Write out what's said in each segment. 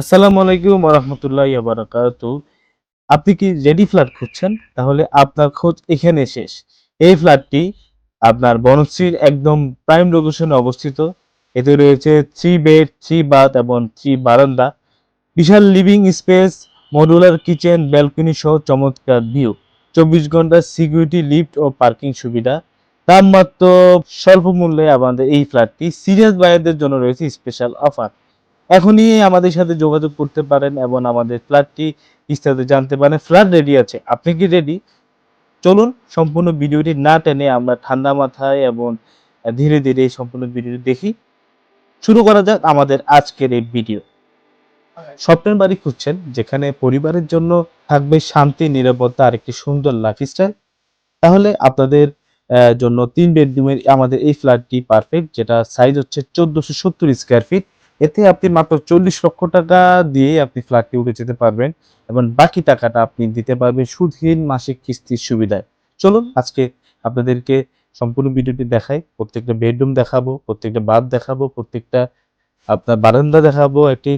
আসসালামু আলাইকুম রহমতুল্লাহ বারাকাতু আপনি কি রেডি ফ্ল্যাট খুঁজছেন? তাহলে আপনার খোঁজ এখানে শেষ। এই ফ্ল্যাটটি আপনার বনশ্রীর একদম প্রাইম লোকেশনে অবস্থিত। এতে রয়েছে থ্রি বেড থ্রি বাথ এবং থ্রি বারান্দা। বিশাল living space modular kitchen balcony সহ চমৎকার ভিউ চব্বিশ ঘণ্টা সিকিউরিটি লিফট ও পার্কিং সুবিধা। দাম মাত্র স্বল্প মূল্যে আমাদের এই ফ্ল্যাটটি সিরিয়াস বায়ারদের জন্য রয়েছে স্পেশাল অফার এখনই আমাদের সাথে যোগাযোগ করতে পারেন এবং আমাদের ফ্ল্যাটটি বিস্তারিত জানতে পারেন। ফ্ল্যাট রেডি আছে। আপনি কি রেডি চলুন, সম্পূর্ণ ভিডিওটি না টেনে আমরা ঠান্ডা মাথায় এবং ধীরে ধীরে এই সম্পূর্ণ ভিডিওটি দেখি। শুরু করা যাক আমাদের আজকের এই ভিডিও। স্বপ্নের বাড়ি খুঁজছেন, যেখানে পরিবারের জন্য থাকবে শান্তি, নিরাপত্তা আর একটি সুন্দর লাইফস্টাইল তাহলে আপনাদের জন্য তিন বেডরুমের আমাদের এই ফ্ল্যাটটি পারফেক্ট যেটা সাইজ হচ্ছে চোদ্দশো সত্তর স্কোয়ার ফিট এতে আপনি মাত্র চল্লিশ লক্ষ টাকা দিয়ে আপনি ফ্ল্যাটটি উঠে যেতে পারবেন এবং বাকি টাকাটা আপনি দিতে পারবেন সুদহীন মাসিক কিস্তির সুবিধায়। চলুন আজকে আপনাদেরকে সম্পূর্ণ ভিডিওটি দেখাই। প্রত্যেকটা বেডরুম দেখাবো, প্রত্যেকটা বাথ দেখাবো, প্রত্যেকটা আপনার বারান্দা দেখাবো, একটি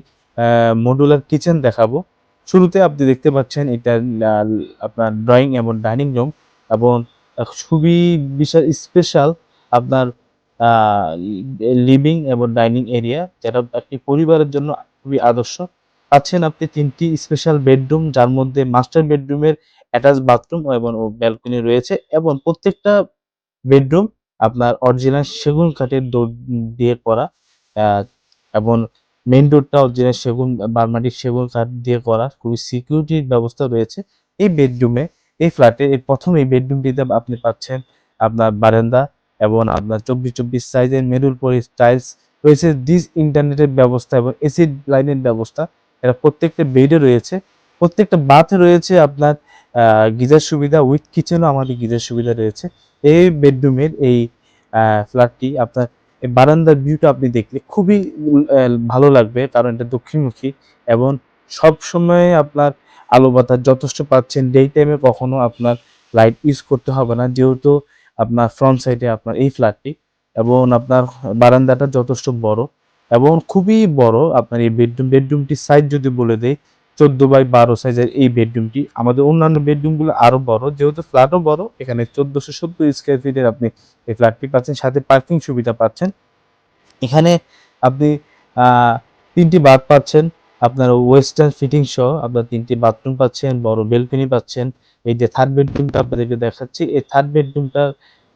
মডুলার কিচেন দেখাবো। শুরুতে আপনি দেখতে পাচ্ছেন এটা আপনার ড্রয়িং এবং ডাইনিং রুম এবং খুবই বিশাল স্পেশাল আপনার লিভিং এবং ডাইনিং এরিয়া যেটা আপনি পরিবারের জন্য খুবই আদর্শ। পাচ্ছেন আপনি তিনটি স্পেশাল বেডরুম যার মধ্যে মাস্টার বেডরুমের অ্যাটাচ বাথরুম এবং ব্যালকনি রয়েছে এবং প্রত্যেকটা বেডরুম আপনার অরিজিনাল সেগুন কাঠের দিয়ে করা এবং মেইন ডোরটা অরিজিনাল সেগুন বার্মাটিক সেগুন কাঠ দিয়ে করা, খুবই সিকিউরিটির ব্যবস্থা রয়েছে এই বেডরুমে এই ফ্ল্যাটে প্রথম এই বেডরুমটিতে আপনি পাচ্ছেন আপনার বারান্দা এবং আপনার চব্বিশ চব্বিশ সাইজের মেরুল পরি টাইলস রয়েছে ডিস ইন্টারনেটের ব্যবস্থা এবং এসি লাইনের ব্যবস্থা। এটা প্রত্যেকটা বেডে রয়েছে। প্রত্যেকটা বাথে রয়েছে আপনার গিজার সুবিধা উইথ কিচেনও আমাদের গিজার সুবিধা রয়েছে। এই বেডরুমের এই ফ্ল্যাটটি আপনার বারান্দার ভিউটা আপনি দেখলে খুবই ভালো লাগবে কারণ এটা দক্ষিণমুখী এবং সব সময় আপনার আলো বাতাস যথেষ্ট পাচ্ছেন। ডে টাইমে কখনো আপনার লাইট ইউজ করতে হবে না। যেহেতু আপনার ফ্রন্ট সাইডে আপনার এই ফ্ল্যাটটি এবং আপনার বারান্দাটা যথেষ্ট বড় এবং খুবই বড় আপনার এই বেডরুম বেডরুমটির সাইজ যদি বলে দেয় চোদ্দ বাই বারো সাইজের এই বেডরুমটি আমাদের অন্যান্য বেডরুমগুলো আরও বড়, যেহেতু ফ্ল্যাটও বড়, এখানে চোদ্দোশো সত্তর স্কোয়ার ফিটের আপনি এই ফ্ল্যাটটি পাচ্ছেন, সাথে পার্কিং সুবিধা পাচ্ছেন। এখানে আপনি তিনটি বাথ পাচ্ছেন, আপনার ওয়েস্টার্ন ফিটিং সহ আপনার তিনটি বাথরুম পাচ্ছেন, বড় বেলকনি পাচ্ছেন এই যে থার্ড বেডরুমটা আপনাদেরকে দেখাচ্ছি, এই থার্ড বেডরুমটা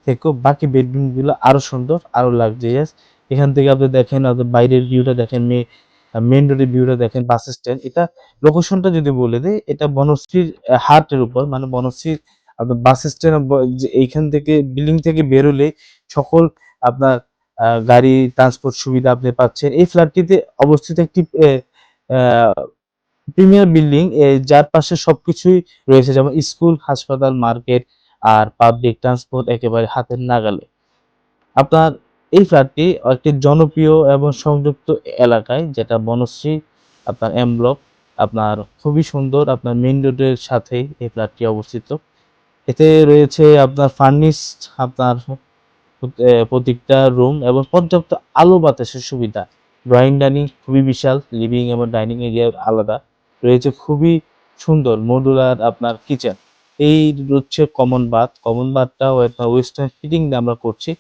থেকেও বাকি বেডরুমগুলো আরও সুন্দর, আরও লাক্সারিয়াস এখান থেকে আপনি দেখেন আপনার বাইরের ভিউটা দেখেন মেয়ে মেন রোডের ভিউটা দেখেন বাস স্ট্যান্ড এটা লোকেশনটা যদি বলে দেয় এটা বনশ্রীর হাটের উপর মানে বনশ্রীর আপনার বাস স্ট্যান্ড এইখান থেকে বিল্ডিং থেকে বেরোলে সকল আপনার গাড়ি ট্রান্সপোর্ট সুবিধা আপনি পাচ্ছেন। এই ফ্ল্যাটটিতে অবস্থিত একটি প্রিমিয়ার বিল্ডিং যার পাশে সবকিছুই রয়েছে, যেমন স্কুল, হাসপাতাল, মার্কেট আর পাবলিক ট্রান্সপোর্ট একেবারে হাতের নাগালে। আপনার এই ফ্ল্যাটটি একটি জনপ্রিয় এবং সংযুক্ত এলাকায়, যেটা বনশ্রী, আপনার এম ব্লক আপনার খুবই সুন্দর, আপনার মেইন রোডের সাথেই এই ফ্ল্যাটটি অবস্থিত। এতে রয়েছে আপনার ফার্নিশড আপনার প্রত্যেকটা রুম এবং পর্যাপ্ত আলো বাতাসের সুবিধা। ড্রয়িং ডাইনিং খুবই বিশাল লিভিং এবং ডাইনিং এরিয়া আলাদা। রয়েছে খুবই সুন্দর মডুলার আপনার কিচেন। এই হচ্ছে কমন বাথ কমন বাথটাও আপনার ওয়েস্টার্ন ফিটিং আমরা করছি।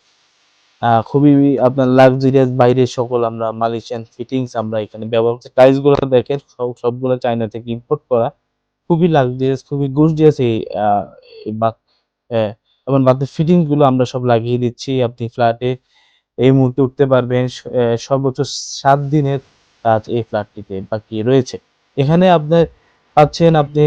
খুবই আপনার লাক্সারিয়াস বাইরে সকল আমরা মালয়েশিয়ান ফিটিংস আমরা এখানে ব্যবহার করছি। টাইলসগুলো দেখেন, সব, সবগুলো চায়না থেকে ইম্পোর্ট করা। খুবই লাক্সারিয়াস খুবই গর্জিয়াস এই বাথ এবং বাথের ফিটিংসগুলো আমরা সব লাগিয়ে দিচ্ছি। আপনি ফ্ল্যাটে এই মুহূর্তে উঠতে পারবেন। সর্বোচ্চ সাত দিনের কাজ এই ফ্ল্যাটটিতে বাকি রয়েছে। এখানে আপনার পাচ্ছেন আপনি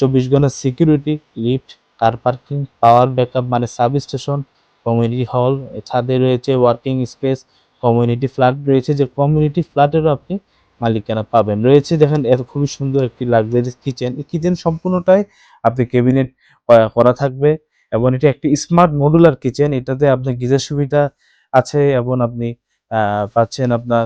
চব্বিশ ঘণ্টা security lift car parking power backup মানে সাব স্টেশন কমিউনিটি হল ছাদে রয়েছে ওয়ার্কিং স্পেস কমিউনিটি ফ্ল্যাট রয়েছে, যে কমিউনিটি ফ্ল্যাটেরও আপনি মালিকানা পাবেন। রয়েছে দেখেন, এত খুবই সুন্দর একটি লাক্সারিয়াস কিচেন এই কিচেন সম্পূর্ণটাই আপনি কেবিনেট করা থাকবে এবং এটি একটি স্মার্ট মডুলার কিচেন এটাতে আপনার গিজার সুবিধা আছে এবং আপনি পাচ্ছেন আপনার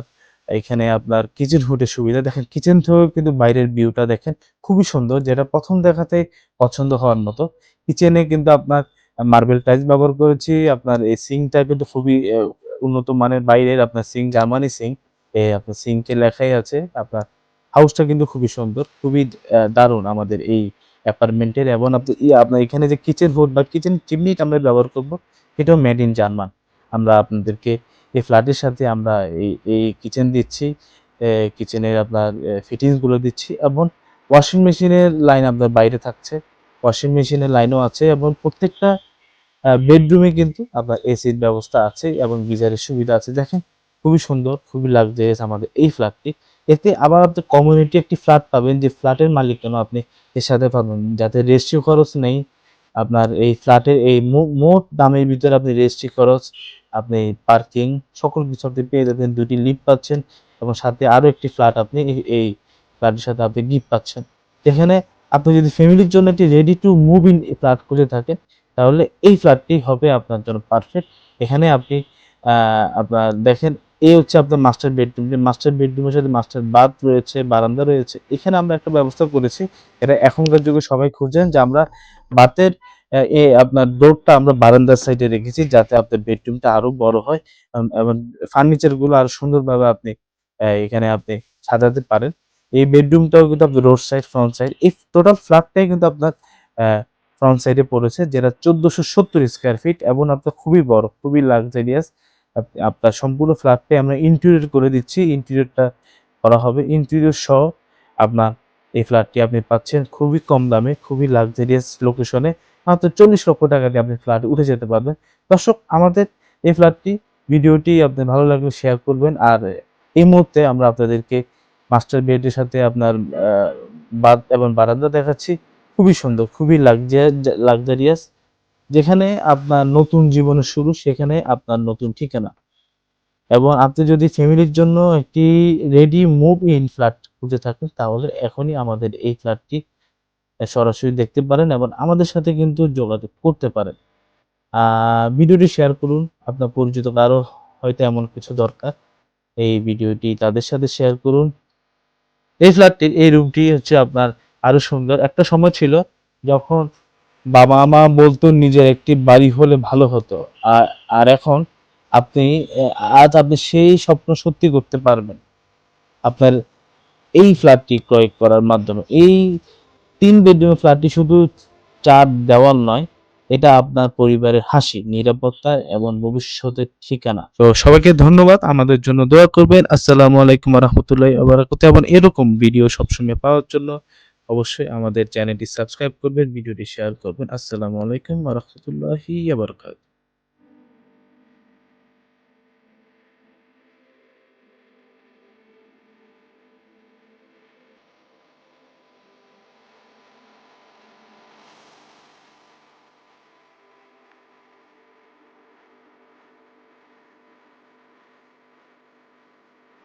এখানে আপনার কিচেন হুডের সুবিধা। দেখেন কিচেন থেকেও কিন্তু বাইরের ভিউটা দেখেন, খুবই সুন্দর, যেটা প্রথম দেখাতে পছন্দ হওয়ার মতো। কিচেনে কিন্তু আপনার মার্বেল টাইলস ব্যবহার করেছি, আপনার এই সিঙ্কটা কিন্তু খুবই উন্নত মানের বাইরের, আপনার সিং জার্মানি সিঙ্ক আপনার সিঙ্কে লেখাই আছে। আপনার হাউসটা কিন্তু খুবই সুন্দর, খুবই দারুণ আমাদের এই অ্যাপার্টমেন্টের এবং আপনি আপনার এখানে যে কিচেন হুড বা কিচেন চিমনিটা আমরা ব্যবহার করব, এটাও মেড ইন জার্মান আমরা আপনাদেরকে এই ফ্ল্যাটের সাথে আমরা এই এই কিচেন দিচ্ছি কিচেনের আপনার ফিটিংসগুলো দিচ্ছি এবং ওয়াশিং মেশিনের লাইন আপনার বাইরে থাকছে। ওয়াশিং মেশিনের লাইনও আছে এবং প্রত্যেকটা বেডরুমে কিন্তু আপনার এসির ব্যবস্থা আছে এবং গিজারের সুবিধা আছে। দেখেন, খুবই সুন্দর, খুবই লাগজারিয়াস আমাদের এই ফ্ল্যাটটি এতে আবার আপনি কমিউনিটি একটি ফ্ল্যাট পাবেন, যে ফ্ল্যাটের মালিক কেন আপনি এর সাথে পাবেন। যাতে রেজিস্ট্রি খরচ নেই, আপনার এই ফ্ল্যাটের এই মোট দামের ভিতরে আপনি রেজিস্ট্রি খরচ আপনি পার্কিং সকল কিছু আপনি পেয়ে যাবেন দুটি লিফট পাচ্ছেন এবং সাথে আরও একটি ফ্ল্যাট আপনি এই- ফ্ল্যাটের সাথে আপনি গিফট পাচ্ছেন। এখানে আপনি যদি ফ্যামিলির জন্য একটি ready to move in flat খুঁজে থাকেন, তাহলে এই ফ্ল্যাটটি হবে আপনার জন্য পারফেক্ট এখানে আপনি আপনার দেখেন, এই হচ্ছে আপনার মাস্টার বেডরুম যে মাস্টার বেডরুমের সাথে মাস্টার বাথ রয়েছে, বারান্দা রয়েছে। এখানে আমরা একটা ব্যবস্থা করেছি, এটা এখনকার যুগে সবাই খুঁজেন যে আমরা বাতের এ আপনার ডোরটা আমরা বারান্দার সাইডে রেখেছি যাতে আপনার বেডরুমটা আরও বড় হয় এবং ফার্নিচারগুলো আরও সুন্দরভাবে আপনি এখানে আপনি সাজাতে পারেন। এই বেডরুমটাও কিন্তু আপনার রোড সাইড ফ্রন্ট সাইড এই টোটাল ফ্ল্যাটটাই কিন্তু আপনার ফ্রন্ট সাইডে পড়েছে, যেটা চোদ্দশো সত্তর স্কোয়ার ফিট এবং আপনার খুবই বড়, খুবই লাক্সারিয়াস আপনার সম্পূর্ণ ফ্ল্যাটটাই আমরা ইন্টেরিয়র করে দিচ্ছি ইন্টেরিয়রটা করা হবে। ইন্টেরিয়র সহ আপনার এই ফ্ল্যাটটি আপনি পাচ্ছেন খুবই কম দামে, খুবই লাক্সারিয়াস লোকেশনে মাত্র চল্লিশ লক্ষ টাকা দিয়ে আপনি ফ্ল্যাট উঠে যেতে পারবেন। দর্শক, আমাদের এই ফ্ল্যাটটি ভিডিওটি আপনি ভালো লাগলে শেয়ার করবেন। আর এই মুহূর্তে আমরা আপনাদেরকে মাস্টার বেডের সাথে আপনার বাথ এবং বারান্দা দেখাচ্ছি। খুবই সুন্দর, খুবই লাক্সারিয়াস যেখানে আপনার নতুন জীবনের শুরু, সেখানে আপনার নতুন ঠিকানা। এবং আপনি যদি ফ্যামিলির জন্য একটি রেডি মুভ ইন ফ্ল্যাট খুঁজে থাকেন, তাহলে এখনই আমাদের এই ফ্ল্যাটটি সরাসরি দেখতে পারেন এবং আমাদের সাথে কিন্তু যোগাযোগ করতে পারেন। ভিডিওটি শেয়ার করুন। আপনার পরিচিত কারও হয়তো এমন কিছু দরকার, এই ভিডিওটি তাদের সাথে শেয়ার করুন। এই ফ্ল্যাটটির এই রুমটি হচ্ছে আপনার আরও সুন্দর। একটা সময় ছিল যখন বাবা মা বলতো, নিজের একটি বাড়ি হলে ভালো হতো। আর এখন আপনি আজ আপনি সেই স্বপ্ন সত্যি করতে পারবেন। আপনার এই ফ্ল্যাটটি ক্রয় করার মাধ্যমে। এই তিন বেডরুমের ফ্ল্যাটটি শুধু চার দেওয়াল নয়, এটা আপনার পরিবারের হাসি, নিরাপত্তা এবং ভবিষ্যতের ঠিকানা। তো সবাইকে ধন্যবাদ, আমাদের জন্য দোয়া করবেন। আসসালামু আলাইকুম রহমতুল্লাহ এবং এরকম ভিডিও সবসময় পাওয়ার জন্য অবশ্যই আমাদের চ্যানেলটি সাবস্ক্রাইব করবেন, ভিডিওটি শেয়ার করবেন। আসসালামু আলাইকুম রহমতুল্লাহি